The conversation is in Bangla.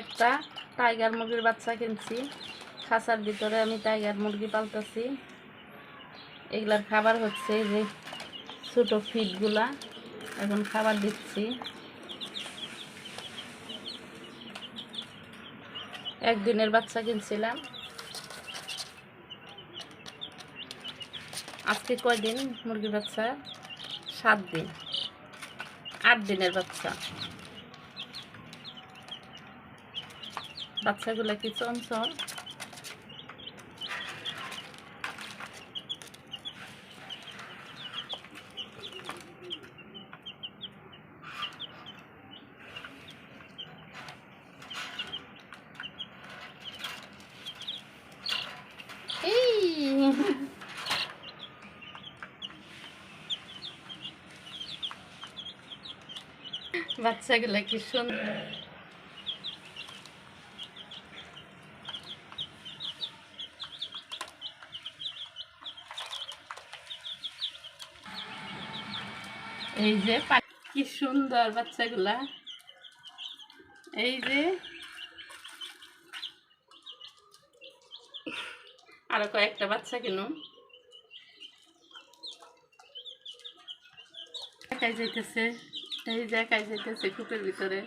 একটা টাইগার মুরগির বাচ্চা কিনছি। খাঁচার ভিতরে আমি টাইগার মুরগি পালতেছি। এগুলার খাবার হচ্ছে যে ছোটো ফিডগুলা এখন খাবার দিচ্ছি। একদিনের বাচ্চা কিনছিলাম। আজকে কয়দিন মুরগির বাচ্চা? সাত দিন। আট দিনের বাচ্চা। বাচ্চাগুলো কি চঞ্চল বাচ্চাগুলো কি সুন্দর। এই যে কি সুন্দর বাচ্চাগুলা। এই যে। আরও কয়েকটা বাচ্চা কিনুন একাই যাইতেছে। এই যে একাই যাইতেছে কূপের ভিতরে।